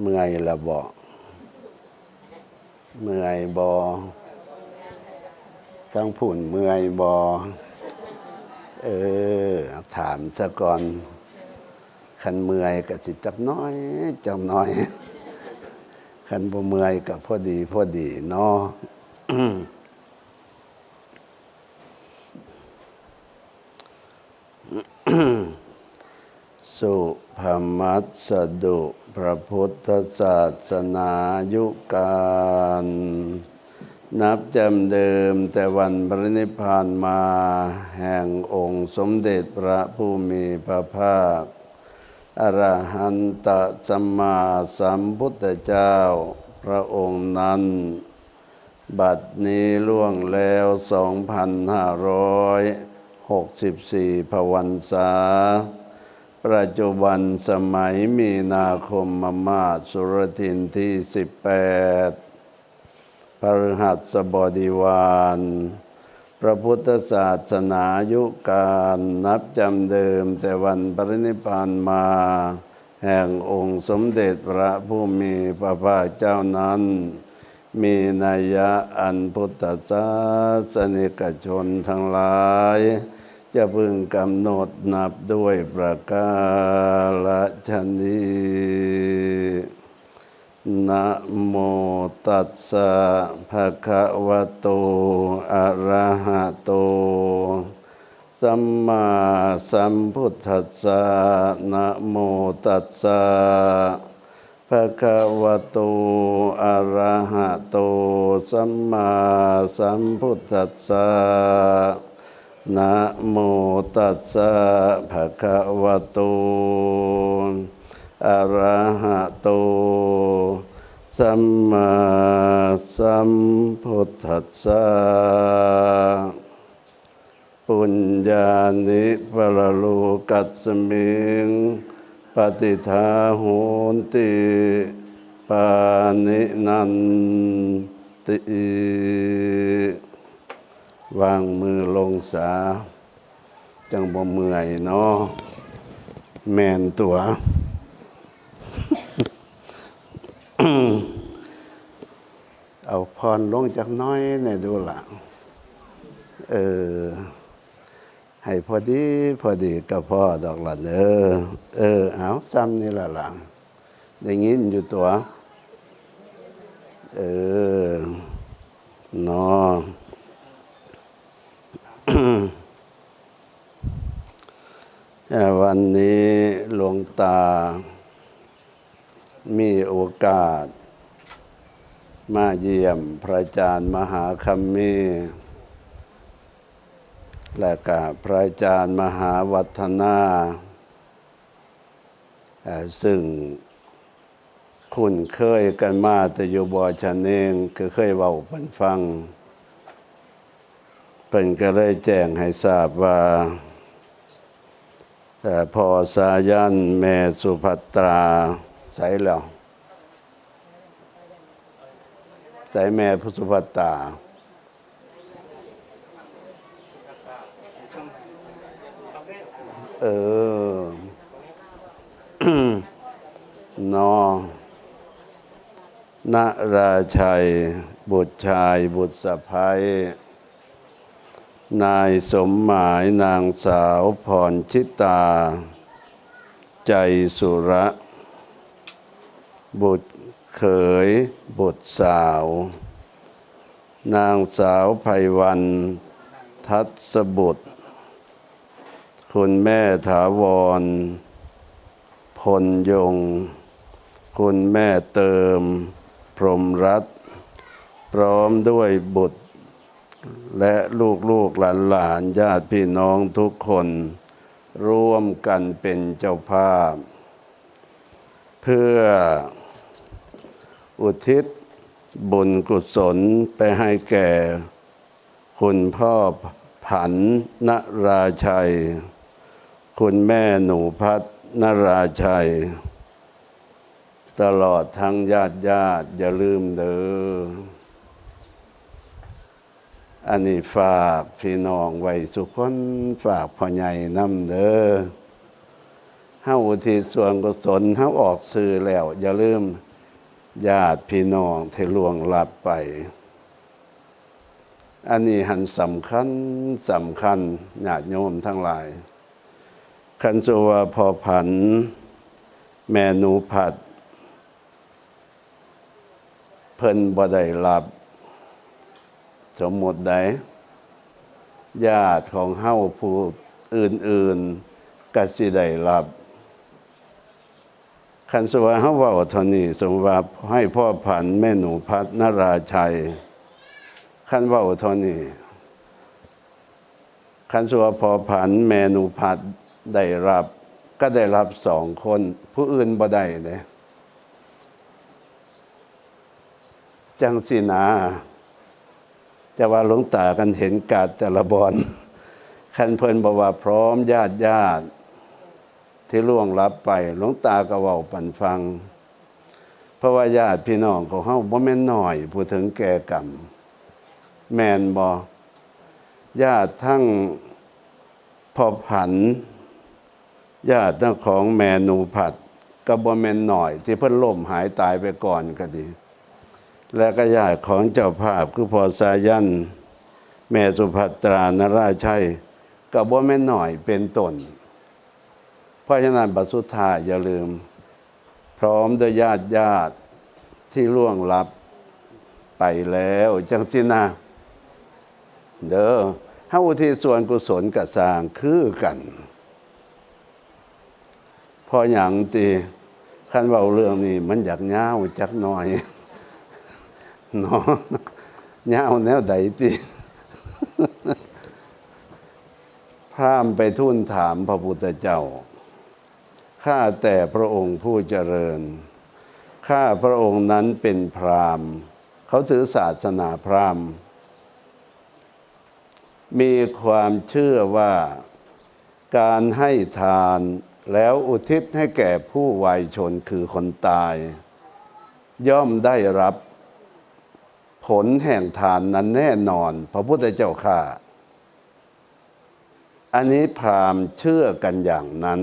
เมื่อยละบ่เมื่อยบ่ทั้งผุ่นเมื่อยบ่เออ ถามซะก่อนคันเมื่อยก็สิจักน้อยจักน้อยคันบ่เมื่อยก็พอดีพอดีเนาะสุภมัสสดุ พระพุทธศาสนายุการ นับจำเดิมแต่วันปรินิพพานมา แห่งองค์สมเด็จพระผู้มีพระภาค อรหันตสัมมาสัมพุทธเจ้า พระองค์นั้น บัดนี้ล่วงแล้ว 2,564พวันษา ปัจจุบันสมัยมีนาคมมมาสุรทินที่ 18พฤหัสบดีวาน พระพุทธศาสนายุการนับจำเดิมแต่วันปรินิพานมา แห่งองค์สมเด็จพระผู้มีพระภาคเจ้านั้น มีนัยยะอันพุทธศาสนิกชนทั้งหลาย จะพึงกำหนดนับด้วยประกาศชนีนะโมตัสสะภะคะวะโต อะระหะโต สัมมาสัมพุทธัสสะนะโมตัสสะภะคะวะโต อะระหะโต สัมมาสัมพุทธัสสะ นะโมตัสสะภะคะวะโต อะระหะโต สัมมาสัมพุทธัสสะ ปุญญานิปรโลกัสมิง ปฏิทาโหนติปานินันติ วางมือลงสา จังบ่เมื่อยเนาะแมนตัว เอาพรลงจากน้อยในอยดูหลังเออ ให้พอดี พอดีกับพ่อดอกหลันเออ เออ เอาซ้ำนี่ละหลังได้ยินอยู่ตัว เออเนาะ วันนี้หลวงตา มีโอกาส มาเยี่ยมพระอาจารย์มหาคัมมี และกับพระอาจารย์มหาวัฒนา ซึ่งคุ้นเคยกันมาแต่อยู่บ่อชันเองคือเคยเว้าเปันฟัง เป็นก็เลยแจ้งให้ทราบว่า พ่อสายันแมสุภัตราใส่แล้วใส่แม่พุสุภัตตราเออนอนาราชัย บุตรชาย บุตรสะพ้าย นายสมหมายนางสาวพรชิตา ใจสุระ บุตรเขย บุตรสาว นางสาวไพวัน ทัศบุตร คุณแม่ถาวร พลยง คุณแม่เติม พรหมรัตน์พร้อมด้วยบุตร และลูกลูกหลานหลานญาติพี่น้องทุกคน ร่วมกันเป็นเจ้าภาพ เพื่ออุทิศบุญกุศลไปให้แก่ คุณพ่อผันนราชัย คุณแม่หนูพัฒนราชัย ตลอดทั้งญาติญาติอย่าลืมเด้อ อันนี้ฝากพี่น้องไว้สุกคนฝากพ่อใหญ่น้ำเด้อเฮาอุทิศส่วนกุศลเฮาออกสื่อแล้ว อย่าลืมญาติพี่น้องที่ล่วงลับไป อันนี้หันสำคัญสำคัญญาติโยมทั้งหลาย คันจัวพอผัน แม่หนูผัด เพิ่นบ่ได้รับ สมมุติใดญาติของเฮาผู้อื่นๆก็สิได้รับคันสวาเฮาว้าเท่านี้สมว่าให้พ่อผันแม่หนูพัดนราชัยคันว้าเท่านี้คันสวาพอผันแม่หนูพัดได้รับ ก็ได้รับสองคน ผู้อื่นบ่ได้เด้จังสินา จะว่าหลวงตากันเห็นกาดแต่ละบอนคันเพลินบอกว่าพร้อมญาติญาติ ที่ล่วงลับไปหลวงตาก็เว้าปันฟัง เพราะว่าญาติพี่น้องของเฮาบ่แม่นหน้อยผู้ถึงแก่กรรมแม่นบ่ญาติทั้งพอผัน ญาติทั้งของแมนูผัดก็บ่แม่นน้อย ที่เพิ่นล่มหายตายไปก่อนก็ดี และก็ญาติของเจ้าภาพคือพอสายัน แม่สุภัตรานราชัยก็บ่แม่นน้อยเป็นตนเพราะฉะนั้นบัสุดท้าอย่าลืม พร้อมด้วยญาติญาติที่ล่วงลับไปแล้วจังสินะเด้อเฮาอุที่ส่วนกุศลกับสร้างคือกันพออย่างตีคันเว้าเรื่องนี้มันอยากยาวจักหน่อย เนาะยาวแนวใดติพรามไปทูลถามพระพุทธเจ้า ข้าแต่พระองค์ผู้เจริญ ข้าพระองค์นั้นเป็นพราหมณ์ เขาถือศาสนาพราหมณ์ มีความเชื่อว่าการให้ทานแล้วอุทิศให้แก่ผู้วัยชนคือคนตาย ย่อมได้รับ ผลแห่งทานนั้นแน่นอน พระพุทธเจ้าข้าอันนี้พราหมณ์เชื่อกันอย่างนั้น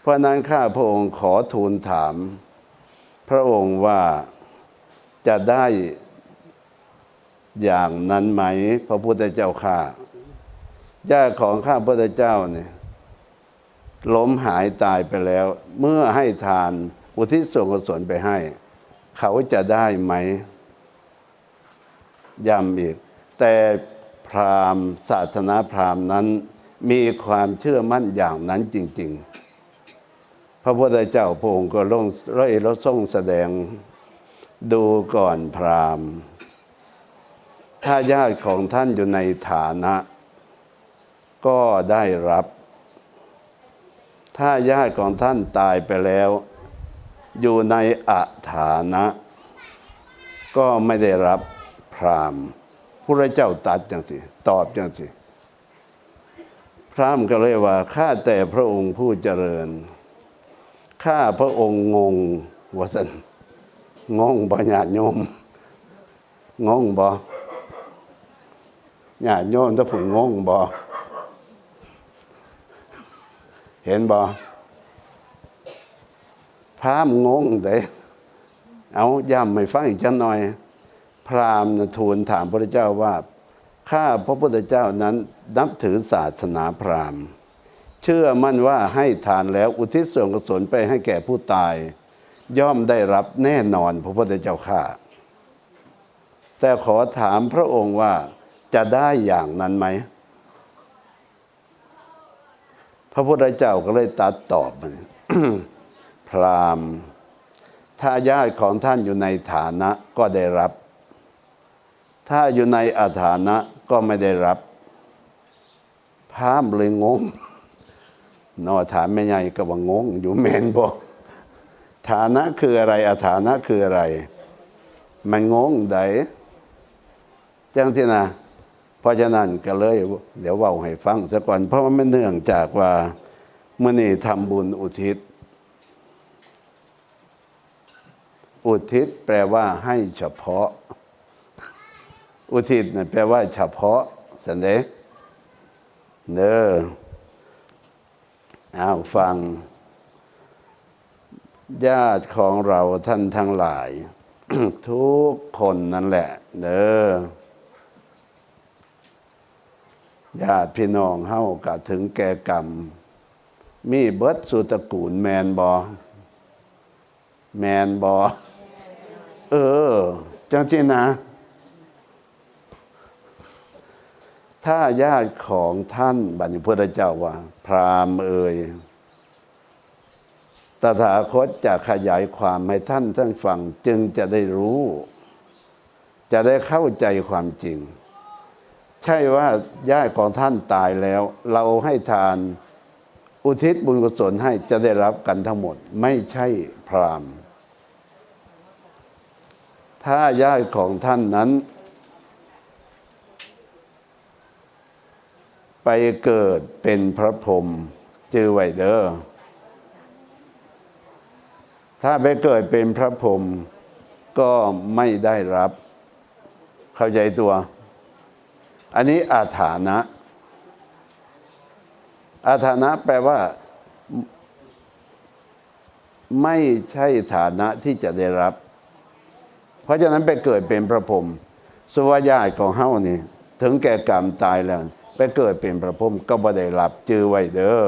เพราะนั้นข้าพระองค์ขอทูลถาม พระองค์ว่าจะได้อย่างนั้นไหม พระพุทธเจ้าข้าญาติของข้าพระพุทธเจ้าเนี่ยล้มหายตายไปแล้ว เมื่อให้ทานอุทิศส่วนกุศลไปให้ เขาจะได้ไหม ย้ำอีก แต่พราหมณ์ศาสนาพราหมณ์นั้น มีความเชื่อมั่นอย่างนั้นจริง ๆ พระพุทธเจ้าพระองค์ก็ลงร้อยรทรงแสดงดูก่อนพราหมณ์ ถ้าญาติของท่านอยู่ในฐานะ ก็ได้รับ ถ้าญาติของท่านตายไปแล้ว อยู่ในอาฐานะ ก็ไม่ได้รับ พราหมณ์พระเจ้าตัดจังสิตอบจังสิพราหมณ์ก็เลยว่าข้าแต่พระองค์ผู้เจริญข้าพระองค์งงว่าสันงงบ่ญาติโยมงงบ่ญาติโยมถ้าผู้งงบ่เห็นบ่พราหมณ์งงเด้เอาย้ำไม่ฟังอีกจังหน่อย พราหมณ์ทูลถามพระเจ้าว่าข้าพระพุทธเจ้านั้นนับถือศาสนาพราหมณ์ เชื่อมั่นว่าให้ทานแล้วอุทิศส่วนกุศลไปให้แก่ผู้ตาย ย่อมได้รับแน่นอนพระพุทธเจ้าข้าแต่ขอถามพระองค์ว่าจะได้อย่างนั้นไหม พระพุทธเจ้าก็เลยตัดตอบมาพราหมณ์ถ้าญาติของท่านอยู่ในฐานะก็ได้รับ ถ้าอยู่ในอาฐานะก็ไม่ได้รับพามเลยงงนอถามไม่ใหญ่ก็ว่างง อยู่แมนบอกฐานะคืออะไรอาฐานะคืออะไร มันงงไดจังที่นะเพราะฉะนั้นก็เลย เดี๋ยวว่าให้ฟังซะก่อนเพราะว่ามันเนื่องจากว่าเมื่อนี่ทำบุญอุทิศ อุทิศแปลว่าให้เฉพาะ อุทิศเนี่ยแปลว่าเฉพาะสันเดเนอเอาฟัง ญาติของเราท่านทั้งหลาย ทุกคนนั่นแหละเด้อญาติพี่น้องเฮากะถึงแก่กรรม มีเบิดสุตระกูลแมนบอแมนบอเออ จังจีนะ ถ้าญาติของท่านบัณฑิตพุทธเจ้าว่า พราหมณ์เอ่ยตถาคตจะขยายความให้ท่านท่านฟังจึงจะได้รู้ จะได้เข้าใจความจริง ใช่ว่าญาติของท่านตายแล้ว เราให้ทานอุทิศบุญกุศลให้จะได้รับกันทั้งหมด ไม่ใช่พราหมณ์ถ้าญาติของท่านนั้น ไปเกิดเป็นพระพรหมจือไวเดอร์ถ้าไปเกิดเป็นพระพรหมก็ไม่ได้รับ เข้าใจตัว อันนี้อาถานะ อาถานะแปลว่า ไม่ใช่ฐานะที่จะได้รับ เพราะฉะนั้นไปเกิดเป็นพระพรหมสวายาติของเฮานี่ ถึงแก่กรรมตายแล้ว ไปเกิดเป็นพระพรหมก็บ่ได้รับจือไว้เด้อ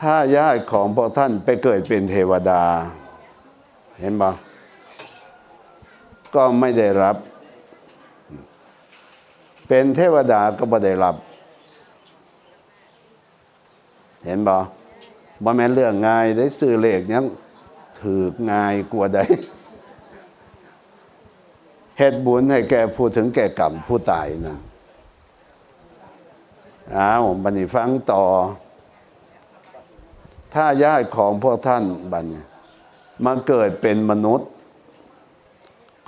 ถ้าญาติของพวกท่านไปเกิดเป็นเทวดา เห็นบ่ก็ไม่ได้รับ เป็นเทวดาก็บ่ได้รับ เห็นบ่บ่แม่นเรื่องง่ายได้ซื้อเลขยังถือง่ายกว่าใด เฮ็ดบุญให้แก่ผู้ถึงแก่กรรมผู้ตายนะอ้าวบัดนี้ฟังต่อ ถ้าญาติของพวกท่านบัดนี้มาเกิดเป็นมนุษย์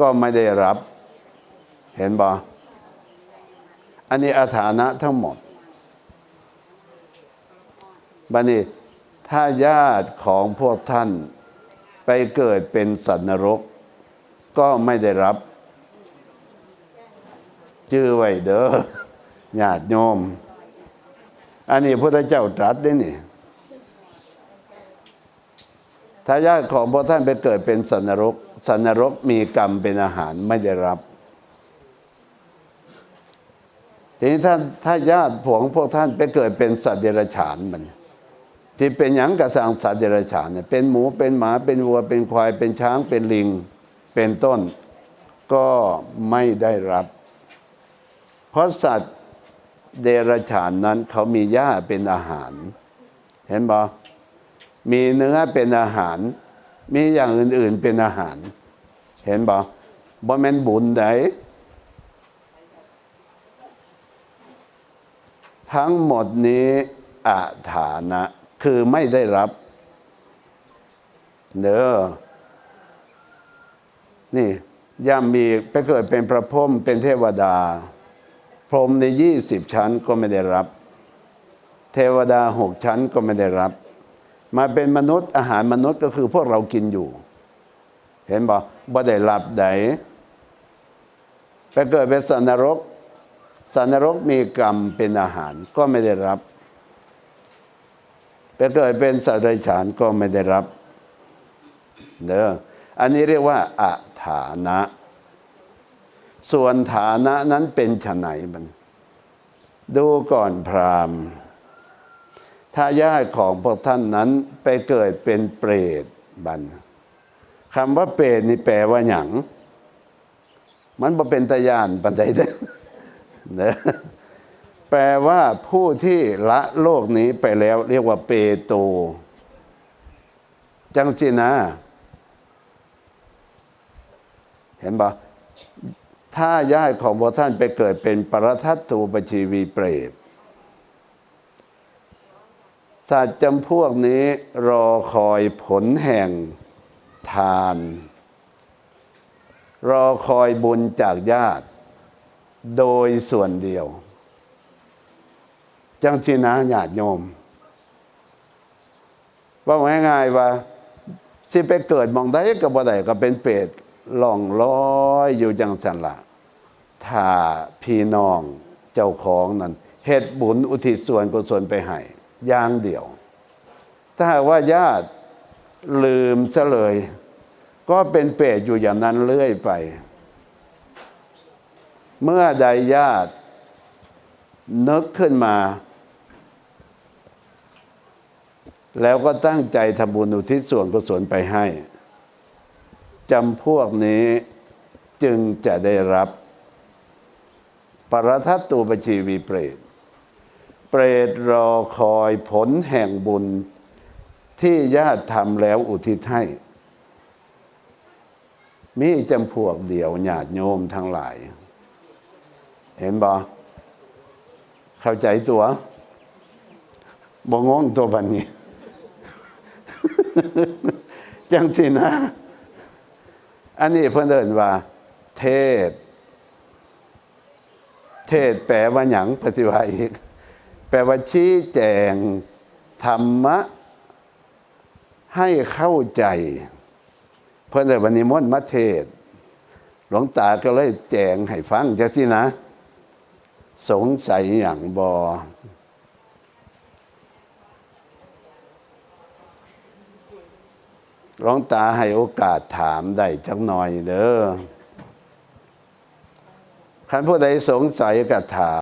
ก็ไม่ได้รับ เห็นบ่อันนี้อาถานะทั้งหมดบัดนี้ถ้าญาติของพวกท่านไปเกิดเป็นสัตว์นรก ก็ไม่ได้รับ ชื่อไว้เด้อญาติโยม อันนี้พระเจ้าตรัสได้นี่ถ้าญาติของพวกท่านไปเกิดเป็นสัตว์นรกสัตว์นรกมีกรรมเป็นอาหารไม่ได้รับ ทีนี้ท่านถ้าญาติผของพวกท่านไปเกิดเป็นสัตว์เดรัจฉานมันที่เป็นหยังกระสังสัตว์เดรัจฉานเนี่ยเป็นหมูเป็นหมาเป็นวัวเป็นควายเป็นช้างเป็นลิงเป็นต้น ก็ไม่ได้รับ เพราะสัตว์เดรัจฉานนั้นเขามีหญ้าเป็นอาหาร เห็นบ่มีเนื้อเป็นอาหาร มีอย่างอื่น ๆเป็นอาหาร เห็นบ่บ่แม่นบุญใดทั้งหมดนี้อาฐานะ คือไม่ได้รับ เด้อนี่ย่ำมีไปเกิดเป็นพระพรหมเป็นเทวดา พรหมในยี่สิบชั้นก็ไม่ได้รับ เทวดาหกชั้นก็ไม่ได้รับ มาเป็นมนุษย์อาหารมนุษย์ก็คือพวกเรากินอยู่ เห็นบ่บ่ได้รับใดไปเกิดเป็นสัตว์นรกสัตว์นรกมีกรรมเป็นอาหารก็ไม่ได้รับไปเกิดเป็นสัตว์ไรฉานก็ไม่ได้รับเด้ออันนี้เรียกว่าอาฐานะ ส่วนฐานะนั้นเป็นฉไหนมันดูก่อนพราหมณ์ถ้าญาติของพวกท่านนั้นไปเกิดเป็นเปรตบันคำว่าเปรตนี่แปลว่าหยังมันบ่เป็นตะยานปันใดเด้อเด้อแปลว่าผู้ที่ละโลกนี้ไปแล้วเรียกว่าเปโต จังสินะเห็นปะ ถ้าญาติของพวกท่านไปเกิดเป็นปรทัตตูปชีวีเปรตสัตว์จำพวกนี้รอคอยผลแห่งทาน รอคอยบุญจากญาติ โดยส่วนเดียว จังสินะญาติโยมว่าง่ายๆว่าสิไปเกิดมองได้กับบ่ได้ก็เป็นเปรต ล่องลอยอยู่จังสันละถ้าพี่น้องเจ้าของนั้นเหตุบุญอุทิศส่วนกุศลไปให้อย่างเดียว ถ้าว่าญาติลืมซะเลย ก็เป็นเปรตอยู่อย่างนั้นเรื่อยไป เมื่อใดญาตินึกขึ้นมา แล้วก็ตั้งใจทำบุญอุทิศส่วนกุศลไปให้ จำพวกนี้จึงจะได้รับ ปรทัตตูปชีวีเปรต เปรตรอคอยผลแห่งบุญที่ญาติทำแล้วอุทิศให้ มีจำพวกเดียวญาติโยมทั้งหลาย เห็นบ่เข้าใจตัวบ่งงตัวบันนี้ จังสินะ อันนี้เพื่อนเดินว่า เทศ เทศแปลว่าหยังปฏิวัติอีก แปลว่าชี้แจง ธรรมะ ให้เข้าใจ เพื่อนเลยวันนี้มนต์มาเทศ หลวงตาก็เลยแจงให้ฟังจังสินะ สงสัยอย่างบอ หลวงตาให้โอกาสถามได้จักหน่อยเด้อคันผู้ใดสงสัยก็ถาม